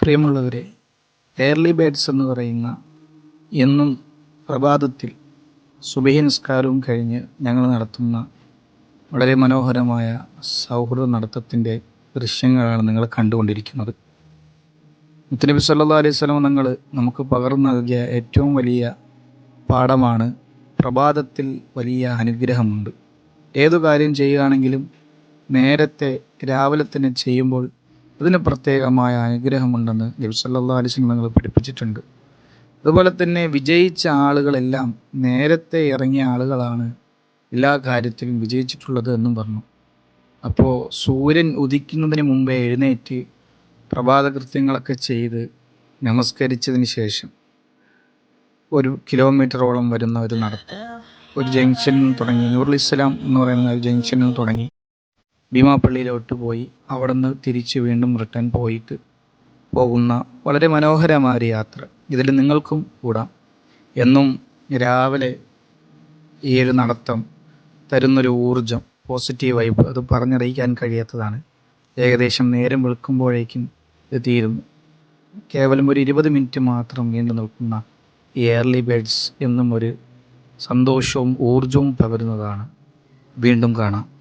പ്രിയമുള്ളവരെ early birds എന്ന് പറയുന്ന എന്നും പ്രഭാതത്തിൽ സുബഹി നിസ്കാരവും കഴിഞ്ഞ് ഞങ്ങൾ നടത്തുന്ന വളരെ മനോഹരമായ സൗഹൃദ നടത്തത്തിന്റെ ദൃശ്യങ്ങളാണ് നിങ്ങൾ കണ്ടുകൊണ്ടിരിക്കുന്നത്. മുത്തനബി സല്ലാ അലൈഹി സ്വലം നിങ്ങൾ നമുക്ക് പകർന്നു നൽകിയ ഏറ്റവും വലിയ പാഠമാണ് പ്രഭാതത്തിൽ വലിയ അനുഗ്രഹമുണ്ട്. ഏതു കാര്യം ചെയ്യുകയാണെങ്കിലും നേരത്തെ രാവിലെ തന്നെ ചെയ്യുമ്പോൾ അതിന് പ്രത്യേകമായ അനുഗ്രഹമുണ്ടെന്ന് നബി സല്ലാ അലൈഹി വസല്ലം പഠിപ്പിച്ചിട്ടുണ്ട്. അതുപോലെ തന്നെ വിജയിച്ച ആളുകളെല്ലാം നേരത്തെ ഇറങ്ങിയ ആളുകളാണ് എല്ലാ കാര്യത്തിലും വിജയിച്ചിട്ടുള്ളത് എന്നും പറഞ്ഞു. അപ്പോൾ സൂര്യൻ ഉദിക്കുന്നതിന് മുമ്പേ എഴുന്നേറ്റ് പ്രഭാത കൃത്യങ്ങളൊക്കെ ചെയ്ത് നമസ്കരിച്ചതിന് ശേഷം ഒരു കിലോമീറ്ററോളം വരുന്ന ഒരു നടത്തം. ഒരു ജംഗ്ഷനിൽ തുടങ്ങി. നൂറുൽ ഇസ്ലാം എന്ന് പറയുന്ന ഒരു ജംഗ്ഷനിൽ തുടങ്ങി. ഭീമാപ്പള്ളിയിലോട്ട് പോയി അവിടുന്ന് തിരിച്ച് വീണ്ടും റിട്ടേൺ പോയിട്ട് പോകുന്ന വളരെ മനോഹരമായ ഒരു യാത്ര. ഇതിൽ നിങ്ങൾക്കും കൂടാം. എന്നും രാവിലെ ഈ ഒരു നടത്തം തരുന്നൊരു ഊർജം പോസിറ്റീവ് വൈബ് അത് പറഞ്ഞറിയിക്കാൻ കഴിയാത്തതാണ്. ഏകദേശം നേരം വെളുക്കുമ്പോഴേക്കും ഇത് തീരുന്നു. കേവലം ഒരു ഇരുപത് മിനിറ്റ് മാത്രം വീണ്ടും നിൽക്കുന്ന എയർലി ബേഡ്സ് എന്നും ഒരു സന്തോഷവും ഊർജവും പകരുന്നതാണ്. വീണ്ടും കാണാം.